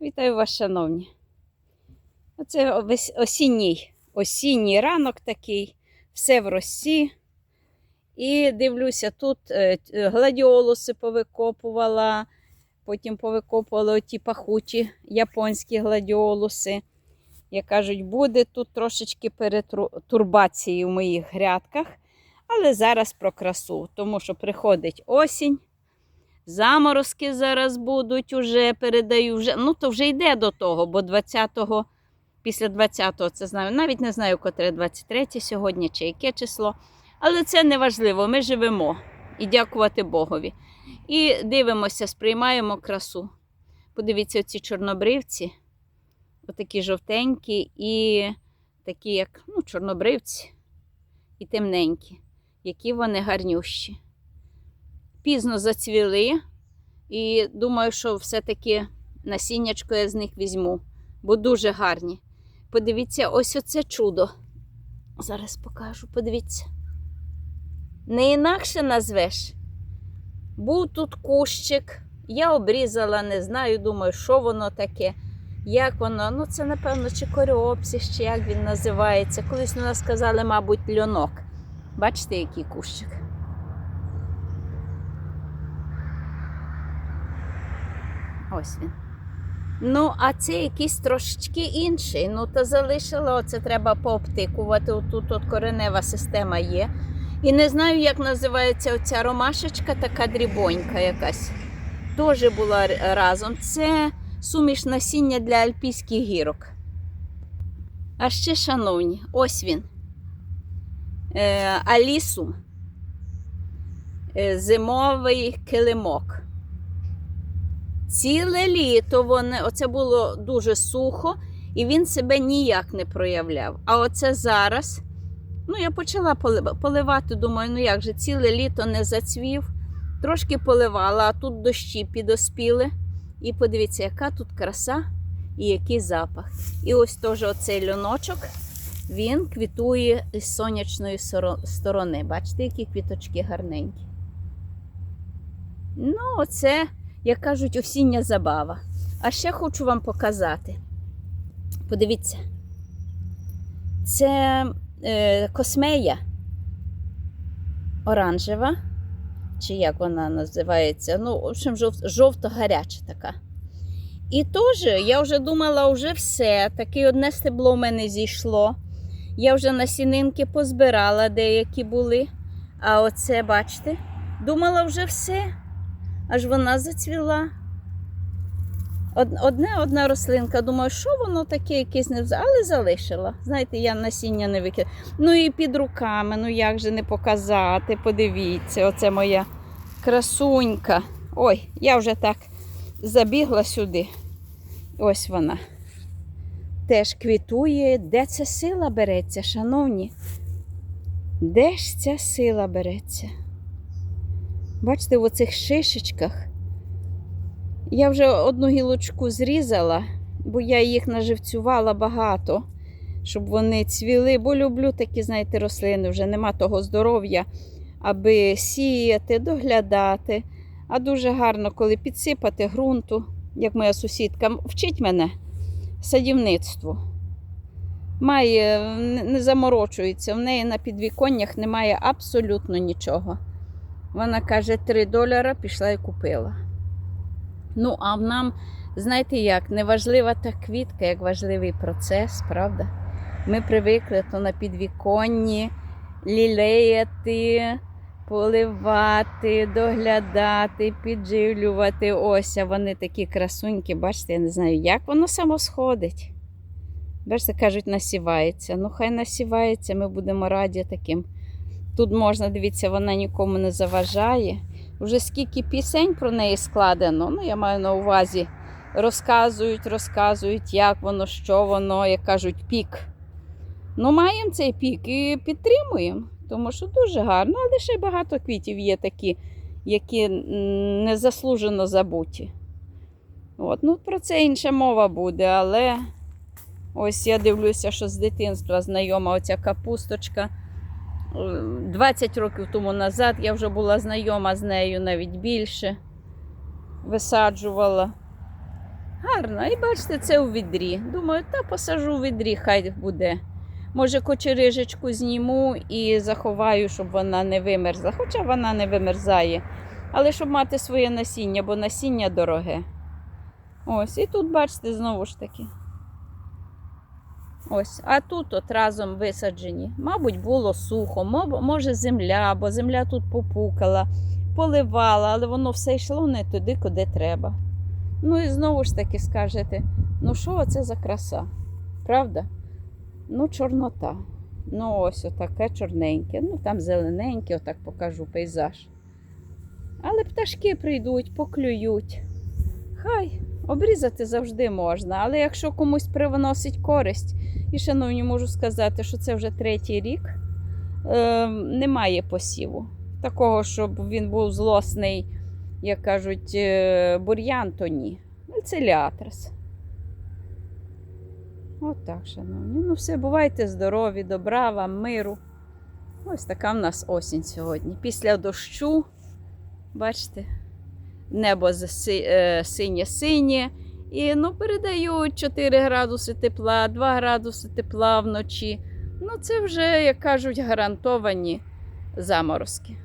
Вітаю вас, шановні. Оце осінній, осінній ранок такий, все в росі. І дивлюся, тут е, гладіолуси повикопувала, потім повикопувала оті пахучі японські гладіолуси. Як кажуть, буде тут трошечки перетурбації в моїх грядках, але зараз про красу, тому що приходить осінь. Заморозки зараз будуть уже, передаю вже. Ну, то вже йде до того, бо 20-го, після 20-го, це знаю, навіть не знаю, котре 23 сьогодні чи яке число. Але це не важливо, ми живемо і дякувати Богові. І дивимося, сприймаємо красу. Подивіться, ці чорнобривці, отакі жовтенькі і такі, як ну, чорнобривці, і темненькі, які вони гарнющі пізно зацвіли. І думаю, що все-таки насіннячко я з них візьму, бо дуже гарні. Подивіться, ось оце чудо. Зараз покажу, подивіться. Не інакше назвеш. Був тут кущик, я обрізала, не знаю, думаю, що воно таке, як воно. Ну, це, напевно, чи коріопсис, чи як він називається. Колись у нас сказали, мабуть, льонок. Бачите, який кущик? Ось він. Ну, а це якийсь трошечки інший. Ну, то залишила, оце треба пообтикувати. Отут от коренева система є. І не знаю, як називається оця ромашечка, така дрібонька якась. Теж була разом. Це суміш насіння для альпійських гірок. А ще, шановні, ось він. Е, Алісум. Е, зимовий килимок. Ціле літо вони, оце було дуже сухо, і він себе ніяк не проявляв. А оце зараз, ну я почала поливати, думаю, ну як же, ціле літо не зацвів, трошки поливала, а тут дощі підоспіли. І подивіться, яка тут краса і який запах. І ось теж оцей льоночок, він квітує з сонячної сторони. Бачите, які квіточки гарненькі. Ну, оце як кажуть, осіння забава. А ще хочу вам показати. Подивіться, це е, космея оранжева, чи як вона називається? Ну, в общем, жовто-гаряча така. І теж я вже думала, вже все. Таке одне стебло в мене зійшло. Я вже насінинки позбирала, деякі були. А оце, бачите, думала вже все аж вона зацвіла. Одне одна рослинка, думаю, що воно таке, якесь не але залишила. Знаєте, я насіння не викидала. Ну і під руками, ну як же не показати, подивіться, оце моя красунька. Ой, я вже так забігла сюди. Ось вона. Теж квітує. Де ця сила береться, шановні? Де ж ця сила береться? Бачите, в оцих шишечках. Я вже одну гілочку зрізала, бо я їх наживцювала багато, щоб вони цвіли, бо люблю такі, знаєте, рослини, вже нема того здоров'я, аби сіяти, доглядати. А дуже гарно, коли підсипати ґрунту, як моя сусідка, вчить мене садівництву. Має, не- заморочується, в неї на підвіконнях немає абсолютно нічого. Вона каже, 3 доляра пішла і купила. Ну, а нам, знаєте як, не важлива та квітка, як важливий процес, правда? Ми привикли то на підвіконні лілеяти, поливати, доглядати, підживлювати. Ось, а вони такі красуньки, бачите, я не знаю, як воно само сходить. Бачите, кажуть, насівається. Ну, хай насівається, ми будемо раді таким. Тут можна, дивіться, вона нікому не заважає. Уже скільки пісень про неї складено, ну я маю на увазі, розказують, розказують, як воно, що воно, як кажуть, пік. Ну, маємо цей пік і підтримуємо, тому що дуже гарно, але ще багато квітів є такі, які незаслужено забуті. От, ну, про це інша мова буде, але ось я дивлюся, що з дитинства знайома оця капусточка. 20 років тому назад я вже була знайома з нею навіть більше. Висаджувала. Гарно. І бачите, це у відрі. Думаю, та посажу у відрі, хай буде. Може, кочерижечку зніму і заховаю, щоб вона не вимерзла. Хоча вона не вимерзає. Але щоб мати своє насіння, бо насіння дороге. Ось, і тут, бачите, знову ж таки. Ось, а тут от разом висаджені. Мабуть, було сухо, може земля, бо земля тут попукала, поливала, але воно все йшло не туди, куди треба. Ну і знову ж таки скажете, ну що це за краса? Правда? Ну, чорнота. Ну, ось отаке чорненьке. Ну, там зелененьке, отак покажу пейзаж. Але пташки прийдуть, поклюють. Хай, обрізати завжди можна, але якщо комусь привносить користь, і, шановні, можу сказати, що це вже третій рік, е, немає посіву. Такого, щоб він був злосний, як кажуть, е, бур'ян, то ні. Це ліатрас. От так, шановні. Ну, все, бувайте здорові, добра вам, миру. Ось така в нас осінь сьогодні. Після дощу, бачите, небо е, синє-синє. І ну, передають 4 градуси тепла, 2 градуси тепла вночі. Ну, це вже, як кажуть, гарантовані заморозки.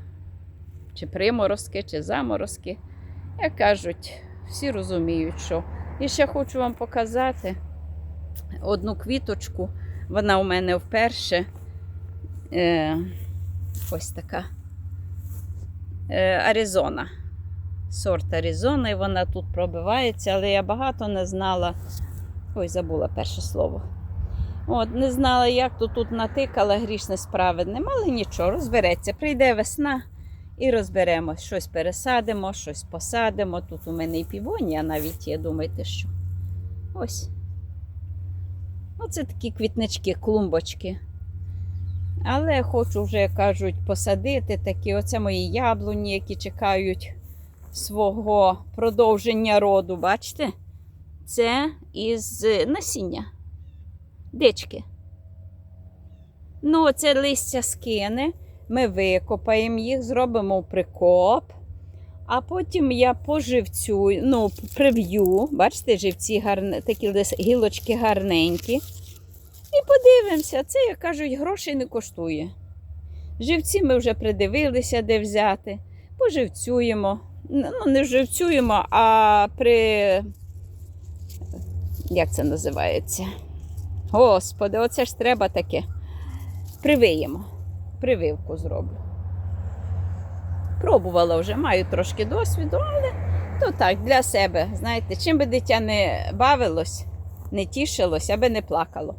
Чи приморозки, чи заморозки. Як кажуть, всі розуміють, що. І ще хочу вам показати одну квіточку. Вона у мене вперше. Е, ось така е, Аризона. Сорт Аризона, і вона тут пробивається, але я багато не знала. Ой, забула перше слово. От, не знала, як то тут натикала грішне справи. Мали нічого, розбереться. Прийде весна і розберемо. Щось пересадимо, щось посадимо. Тут у мене і півонія навіть є, думайте, що. Ось. Оце такі квітнички, клумбочки. Але хочу вже, кажуть, посадити такі. Оце мої яблуні, які чекають свого продовження роду. Бачите? Це із насіння. Дички. Ну, це листя скине. Ми викопаємо їх, зробимо прикоп. А потім я поживцю, ну, прив'ю. Бачите, живці гарне, такі гілочки гарненькі. І подивимося, це, як кажуть, грошей не коштує. Живці ми вже придивилися, де взяти. Поживцюємо. Ну, не живцюємо, а при. Як це називається? Господи, оце ж треба таке. Привиємо. Прививку зроблю. Пробувала вже, маю трошки досвіду, але то так, для себе. Знаєте, чим би дитя не бавилось, не тішилось, аби не плакало.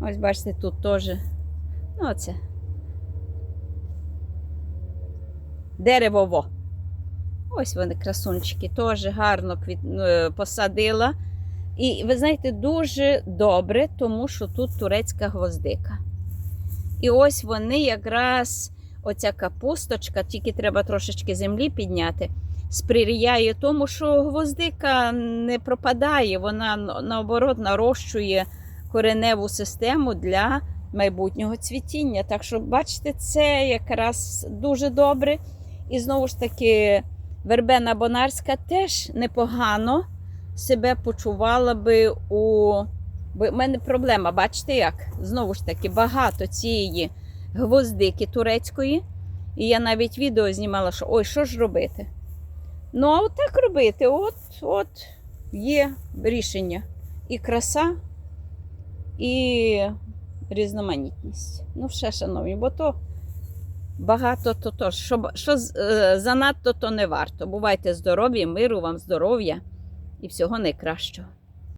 Ось бачите, тут теж. Ну, оце. Деревово. Ось вони, красунчики, теж гарно квіт... е, посадила. І ви знаєте, дуже добре, тому що тут турецька гвоздика. І ось вони якраз, оця капусточка, тільки треба трошечки землі підняти, сприяє тому, що гвоздика не пропадає, вона наоборот нарощує кореневу систему для майбутнього цвітіння. Так що, бачите, це якраз дуже добре. І знову ж таки, вербена бонарська теж непогано себе почувала би у. В мене проблема, бачите як? Знову ж таки, багато цієї гвоздики турецької. І я навіть відео знімала, що ой, що ж робити? Ну, а от так робити, от, от є рішення. І краса, і різноманітність. Ну, ще, шановні, бо то багато то, то що, що е, занадто, то не варто. Бувайте здорові, миру вам, здоров'я і всього найкращого.